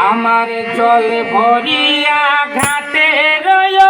আমার জল ভরিয়া ঘাটে রয়